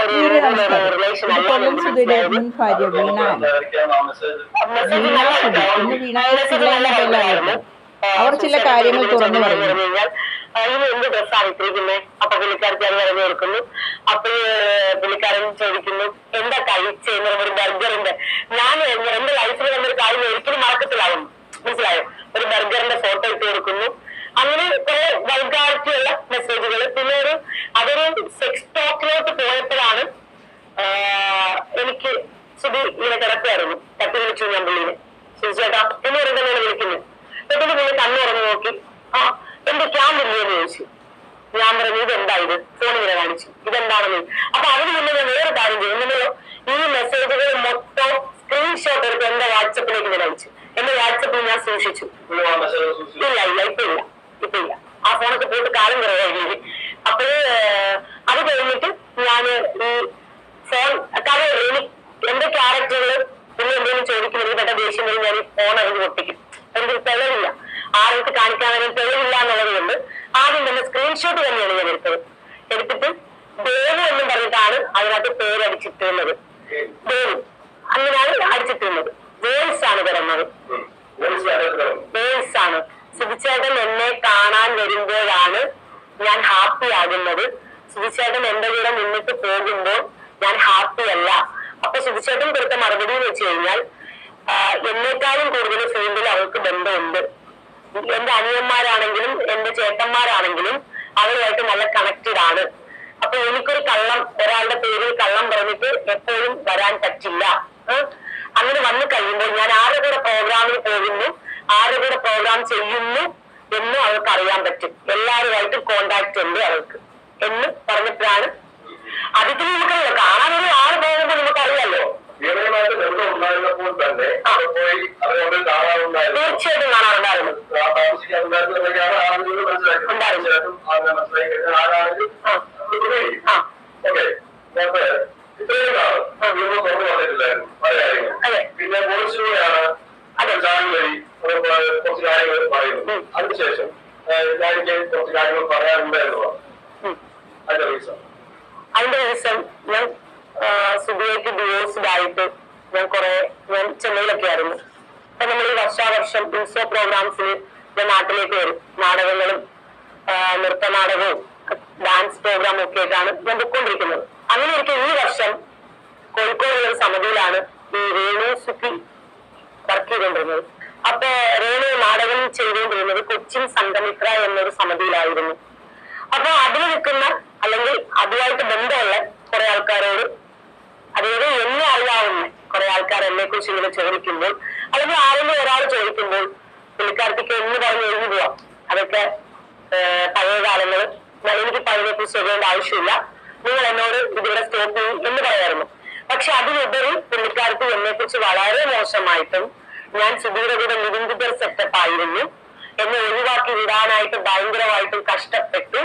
ഒരു കൊല്ലം ഭാര്യ വീണ സുധി ഇന്ന് പേരിലായിരുന്നു അവർ ചില കാര്യങ്ങൾ തുറന്നു പറഞ്ഞു അതിന് എന്ത് ഡ്രസ്സാണ് ഇട്ടിരിക്കുന്നത് അപ്പൊ പുള്ളിക്കാർക്ക് അത് പറഞ്ഞു കൊടുക്കുന്നു. അപ്പൊ പുള്ളിക്കാരൻ ചോദിക്കുന്നു എന്താ കഴിച്ചെന്ന് ഒരു ബർഗറിന്റെ ഞാൻ എന്റെ ലൈഫിൽ വന്നൊരു കാര്യം ഒരിക്കലും മറക്കത്തിലാവും. മനസ്സിലായോ? ഒരു ബർഗറിന്റെ ഫോട്ടോ ഇട്ട് കൊടുക്കുന്നു അങ്ങനെ കുറെ വൾഗാരിറ്റി ഉള്ള മെസ്സേജുകൾ പിന്നെ ഒരു അതൊരു സെക്സ് ടോക്കിലോട്ട് പോയപ്പോഴാണ് ആഹ് എനിക്ക് സുധി ഇങ്ങനെ കിടക്കുമായിരുന്നു തട്ടി വിളിച്ചു ഞാൻ പുള്ളിനെ ചേട്ടാ എന്ന് പറയുന്നത് വിളിക്കുന്നു. പെട്ടെന്ന് പുള്ളി കണ്ണു തുറന്ന് നോക്കി. ആ എന്റെ ക്യാമ്പ് ഇല്ലേന്ന് ചോദിച്ചു. ഞാൻ പറഞ്ഞു ഇതെന്താ ഇത്? ഫോൺ ഇങ്ങനെ കാണിച്ചു. ഇതെന്താണെന്ന്? അപ്പൊ അതിന് മുന്നേ ഞാൻ വേറെ കാര്യം ചെയ്യും നമ്മൾ ഈ മെസ്സേജുകൾ മൊത്തം സ്ക്രീൻഷോട്ട് എടുത്ത് എന്റെ വാട്സപ്പിലേക്ക് ഞാൻ അയച്ചു. എന്റെ വാട്സപ്പിൽ ഞാൻ സൂക്ഷിച്ചു. ഇല്ല ഇല്ല ഇപ്പൊ ഇല്ല. ഇപ്പൊ ഇല്ല. ആ ഫോണൊക്കെ പോയിട്ട് കാലം കുറവായിരുന്നു അപ്പൊ അത് കഴിഞ്ഞിട്ട് ഞാൻ ഈ ഫോൺ കാരണം എനിക്ക് എന്റെ പിന്നെ ചോദിക്കും എനിക്ക് പെട്ട ദേഷ്യം വരും ഞാൻ ഈ ഫോൺ അറിഞ്ഞ് പൊട്ടിക്കും. എനിക്ക് തെളിവില്ല. ആർക്ക് കാണിക്കാൻ വേണ്ടി തെളിവില്ല എന്നുള്ളത് കൊണ്ട് ആദ്യം തന്നെ സ്ക്രീൻഷോട്ട് തന്നെയാണ് ഞാൻ എടുത്തത്. എടുത്തിട്ട് ദേവു എന്നും പറഞ്ഞിട്ടാണ് അതിനകത്ത് പേര് അടിച്ചിട്ടുള്ളത്. ദേവു. അങ്ങനെയാണ് അടിച്ചിട്ടുള്ളത്. വേൾസ് ആണ് കിടന്നത് വേൾസ് ആണ് സുധിച്ചേട്ടൻ എന്നെ കാണാൻ വരുമ്പോഴാണ് ഞാൻ ഹാപ്പി ആകുന്നത്. സുധിച്ചേട്ടൻ എന്റെ കൂടെ മുന്നിട്ട് പോകുമ്പോൾ ഞാൻ ഹാപ്പി അല്ല. അപ്പൊ സുധിച്ചേട്ടൻ കൊടുത്ത മറുപടി എന്ന് വെച്ച് കഴിഞ്ഞാൽ എന്നേക്കാളും കൂടുതൽ ഫീൽഡിൽ അവൾക്ക് ബന്ധമുണ്ട്. എന്റെ അനിയന്മാരാണെങ്കിലും എന്റെ ചേട്ടന്മാരാണെങ്കിലും അവരുമായിട്ട് നല്ല കണക്റ്റഡ് ആണ്. അപ്പൊ എനിക്കൊരു കള്ളം ഒരാളുടെ പേരിൽ കള്ളം പറഞ്ഞിട്ട് എപ്പോഴും വരാൻ പറ്റില്ല? അങ്ങനെ വന്നു കഴിയുമ്പോൾ ഞാൻ ആരുടെ കൂടെ പ്രോഗ്രാമിൽ പോകുന്നു ആരുടെ കൂടെ പ്രോഗ്രാം ചെയ്യുന്നു എന്നും അവൾക്ക് അറിയാൻ പറ്റും. എല്ലാവരുമായിട്ടും കോണ്ടാക്ട് ഉണ്ട് അവൾക്ക് എന്ന് പറഞ്ഞിട്ടാണ് അതിഥി നമുക്കറിയാം കാണാനൊരു ആൾ പോകുമ്പോൾ ജീവനുമായിട്ട് ബന്ധം ഉണ്ടായിരുന്നപ്പോൾ തന്നെ അവർ പോയി അതുകൊണ്ട് കാണാറുണ്ടായിരുന്നു. തീർച്ചയായിട്ടും കാണാറുണ്ടായിരുന്നു. ആളുകൾ മനസ്സിലാക്കി ഉണ്ടായിരുന്നു. ആളുകൾ മനസ്സിലാക്കി കഴിഞ്ഞാൽ ആരാണെങ്കിലും ആ ആ ഓക്കെ നേരത്തെ ഇത്രയും നാൾ ഇതൊന്നും തുറന്നു പറഞ്ഞിട്ടില്ലായിരുന്നു പല കാര്യങ്ങൾ അതെ പിന്നെ പോലീസിലൂടെയാണ് അതെ. ചാനൽ വഴി അവർ കുറച്ച് കാര്യങ്ങൾ പറയുന്നു ഉം. അതിനുശേഷം എനിക്ക് കുറച്ച് കാര്യങ്ങൾ പറയാനുണ്ട് എന്ന് പറഞ്ഞു ഉം. അതിന്റെ റീസൺ അതിന്റെ ദിവസം ഞാൻ സുബിയയ്ക്ക് ഡിവോഴ്സ്ഡ് ആയിട്ട് ഞാൻ കുറെ ഞാൻ ചെന്നൈയിലൊക്കെ ആയിരുന്നു അപ്പൊ നമ്മൾ ഈ വർഷാവർഷം ഉത്സവ ഞാൻ നാട്ടിലേക്ക് വരും. നാടകങ്ങളും ആ, നൃത്ത നാടകവും ഡാൻസ് പ്രോഗ്രാമും ഒക്കെ ആയിട്ടാണ് ഞാൻ പൊയ്ക്കൊണ്ടിരിക്കുന്നത് അങ്ങനെ എനിക്ക് ഈ വർഷം കോഴിക്കോടുള്ള ഒരു സമിതിയിലാണ് ഈ രേണു സുഖി വർക്ക് ചെയ്തുകൊണ്ടിരുന്നത് അപ്പൊ രേണു നാടകം ചെയ്തുകൊണ്ടിരുന്നത് കൊച്ചിൻ സംഘമിത്ര എന്നൊരു സമിതിയിലായിരുന്നു. അപ്പൊ അതിൽ നിൽക്കുന്ന അല്ലെങ്കിൽ അതുമായിട്ട് ബന്ധമുള്ള കുറെ ആൾക്കാരോട് അതായത് എന്നെ അറിയാവുന്ന കുറെ ആൾക്കാർ എന്നെ കുറിച്ച് ഇങ്ങനെ ചോദിക്കുമ്പോൾ അല്ലെങ്കിൽ ആരെങ്കിലും ഒരാൾ ചോദിക്കുമ്പോൾ പുള്ളിക്കാർത്തിക്ക് എന്ന് പറഞ്ഞ് എഴുതി പോവാം. അതൊക്കെ പഴയ കാലങ്ങൾ എനിക്ക് പഴയ കുറിച്ച് എഴുതേണ്ട ആവശ്യമില്ല. നിങ്ങൾ എന്നോട് ഇതിവിടെ സ്റ്റോപ്പ് ചെയ്യും എന്ന് പറയായിരുന്നു പക്ഷെ അതിലുപരി പുള്ളിക്കാരത്തി എന്നെ കുറിച്ച് വളരെ മോശമായിട്ടും ഞാൻ സുധീര കൂടെ നിരന്തിതർ സെറ്റപ്പ് ആയിരുന്നു. എന്നെ ഒഴിവാക്കി വിടാനായിട്ട് ഭയങ്കരമായിട്ടും കഷ്ടപ്പെട്ടു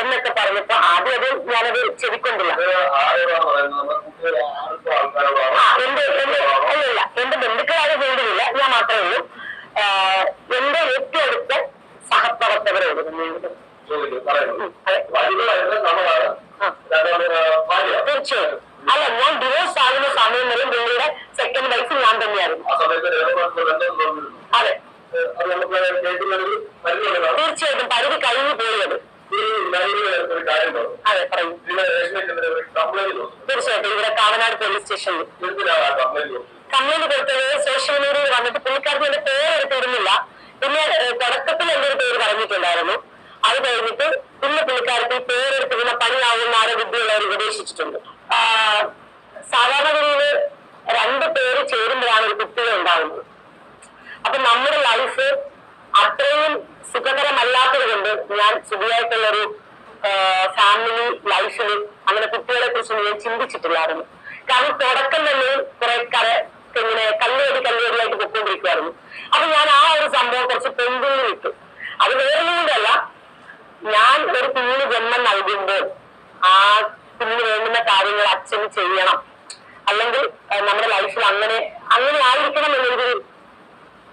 എന്നൊക്കെ പറഞ്ഞപ്പോ ആദ്യം അത് ഞാനത് ചെവിക്കൊണ്ടില്ല ആരോടാണ് പറയുന്നത് നമ്മുടെ കുട്ടികൾ ആർക്കും ആൾക്കാരോടാണ് ആ എന്റെ എന്റെ അല്ലല്ല എന്റെ ബന്ധുക്കളായ വേണ്ടിയില്ല ഞാൻ മാത്രമേ ഉള്ളൂ ആഹ് എന്റെ ഏറ്റവും അടുത്ത സഹപ്രവർത്തകരോട് തന്നെയുണ്ട്. ചോദിക്കും പറയുന്നു ഉം, അതെ വൈകുന്നേരം നമ്മളാണ് ആ. രണ്ടാമത് ഭാര്യ തീർച്ചയായും അല്ല ഞാൻ ഡിവോഴ്സ് ആകുന്ന സമയം വരെ നിങ്ങളുടെ സെക്കൻഡ് വൈഫ് ഞാൻ തന്നെയായിരുന്നു. അതെ. തീർച്ചയായിട്ടും പരിധി കഴിഞ്ഞു പോയത്. അതെ പറയൂ. തീർച്ചയായിട്ടും ഇവിടെ കാവനാട് പോലീസ് സ്റ്റേഷനിൽ കംപ്ലൈന്റ് കൊടുത്തത്? സോഷ്യൽ മീഡിയയിൽ വന്നിട്ട് പുള്ളിക്കാരൻ എന്റെ പേര് എടുത്തിരുന്നില്ല പിന്നെ തുടക്കത്തിൽ എന്റെ ഒരു പേര് പറഞ്ഞിട്ടുണ്ടായിരുന്നു. അത് കഴിഞ്ഞിട്ട് പിന്നെ പുള്ളിക്കാർക്ക് ഈ പേരെടുത്തിരുന്ന പണിയാവുന്ന ആരോ വിദ്യയുള്ളവർ ഉപദേശിച്ചിട്ടുണ്ട്. സാധാരണ സാധാരണഗതിയിൽ രണ്ട് പേര് ചേരുമ്പോഴാണ് ഒരു കുട്ടികൾ ഉണ്ടാകുന്നത് അപ്പൊ നമ്മുടെ ലൈഫ് അത്രയും സുഖകരമല്ലാത്തത് കൊണ്ട് ഞാൻ ശരിയായിട്ടുള്ള ഒരു ഫാമിലി ലൈഫിൽ അങ്ങനെ കുട്ടികളെ കുറിച്ച് ഞാൻ ചിന്തിച്ചിട്ടില്ലായിരുന്നു. കാരണം തുടക്കം തന്നെ കുറെ കര ഇങ്ങനെ കല്ലേടി കല്ലേടിയായിട്ട് പൊക്കോണ്ടിരിക്കുമായിരുന്നു അപ്പൊ ഞാൻ ആ ഒരു സംഭവം കുറച്ച് പെൺകുഞ്ഞു വിട്ടു അത് വേറൊന്നുകൊണ്ടല്ല ഞാൻ ഒരു കുഞ്ഞിന് ജന്മം നൽകുമ്പോൾ ആ കുഞ്ഞിന് വേണ്ടുന്ന കാര്യങ്ങൾ അച്ഛന് ചെയ്യണം. അല്ലെങ്കിൽ നമ്മുടെ ലൈഫിൽ അങ്ങനെ അങ്ങനെ ആയിരിക്കണം എന്നൊരു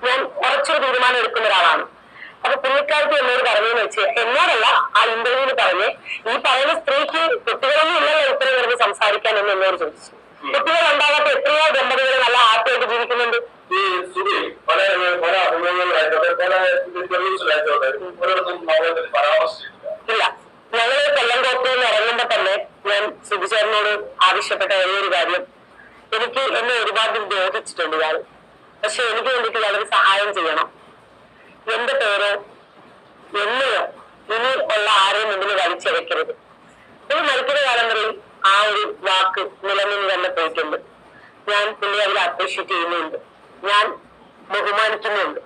ഞാൻ ഉറച്ചൊരു തീരുമാനം എടുക്കുന്ന ഒരാളാണ്. അപ്പൊ പുള്ളിക്കാർക്ക് എന്നോട് പറഞ്ഞെന്ന് വെച്ച് എന്നോടല്ല ആ ഇന്റർവ്യൂവിൽ പറഞ്ഞ് ഈ പറയുന്ന സ്ത്രീക്ക് കുട്ടികളൊന്നും ഇല്ലല്ലോ ഇത്രയും വരുന്ന സംസാരിക്കാൻ എന്ന് എന്നോട് ചോദിച്ചു. കുട്ടികൾ ഉണ്ടാകാത്ത എത്രയോ ദമ്പതികൾ നല്ല ഹാപ്പിയായിട്ട് ജീവിക്കുന്നുണ്ട്. ഈ പല പല പല ആവശ്യപ്പെട്ട ഒരേ ഒരു കാര്യം എനിക്ക് എന്നെ ഒരുപാട് ദ്രോഹിച്ചിട്ടുണ്ട് ഇയാൾ. പക്ഷെ എനിക്ക് വേണ്ടിയിട്ട് ഇയാളൊരു സഹായം ചെയ്യണം. എന്റെ പേരോ എന്നെയോ ഇനി ഉള്ള ആരെയും മുമ്പിൽ വലിച്ചെടുക്കരുത് ഇനി മരിക്കുന്ന കാലം വരെയും ആ ഒരു വാക്ക് നിലനിന്ന് തന്നെ പോയിട്ടുണ്ട്. ഞാൻ പുള്ളി അവരെ അപ്രീഷിയേറ്റ് ചെയ്യുന്നുണ്ട്. ഞാൻ ബഹുമാനിക്കുന്നുണ്ട്.